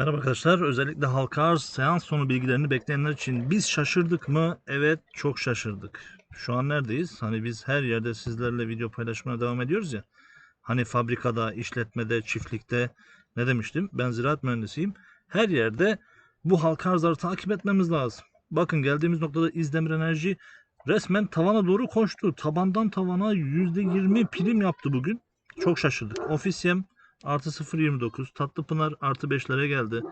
Merhaba arkadaşlar. Özellikle halka arz seans sonu bilgilerini bekleyenler için biz şaşırdık mı? Evet çok şaşırdık. Şu an neredeyiz? Hani biz her yerde sizlerle video paylaşmaya devam ediyoruz ya. Hani fabrikada, işletmede, çiftlikte ne demiştim? Ben ziraat mühendisiyim. Her yerde bu halka arzları takip etmemiz lazım. Bakın geldiğimiz noktada İzdemir Enerji resmen tavana doğru koştu. Tabandan tavana %20 prim yaptı bugün. Çok şaşırdık. Ofisyem artı 0.29. Tatlıpınar artı 5'lere geldi.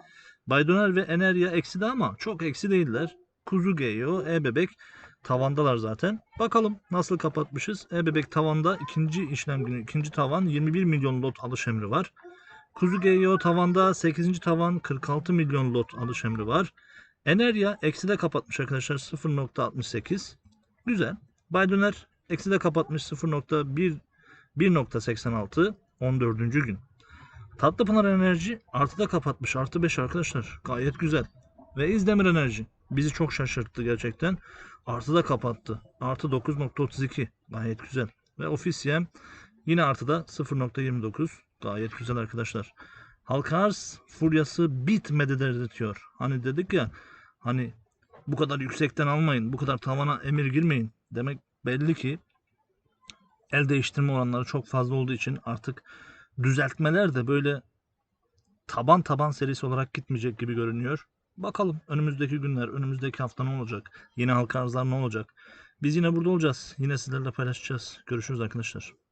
Baydöner ve Enerya eksi de ama çok eksi değiller. Kuzu Geyo, E-Bebek tavandalar zaten. Bakalım nasıl kapatmışız. E-Bebek tavanda ikinci işlem günü, ikinci tavan 21 milyon lot alış emri var. Kuzu Geyo tavanda 8. tavan 46 milyon lot alış emri var. Enerya eksi de kapatmış arkadaşlar 0.68. Güzel. Baydöner eksi de kapatmış 0.1 1.86 14. gün. Tatlıpınar Enerji artıda kapatmış. Artı 5 arkadaşlar. Gayet güzel. Ve İzdemir Enerji bizi çok şaşırttı gerçekten. Artıda kapattı. Artı 9.32. Gayet güzel. Ve Ofisyem yine artıda 0.29. Gayet güzel arkadaşlar. Halka arz furyası bitmedi dedirtiyor. Hani dedik ya hani bu kadar yüksekten almayın. Bu kadar tavana emir girmeyin. Demek belli ki el değiştirme oranları çok fazla olduğu için artık düzeltmeler de böyle taban taban serisi olarak gitmeyecek gibi görünüyor. Bakalım önümüzdeki günler, önümüzdeki hafta ne olacak? Yine halka arzlar ne olacak? Biz yine burada olacağız. Yine sizlerle paylaşacağız. Görüşürüz arkadaşlar.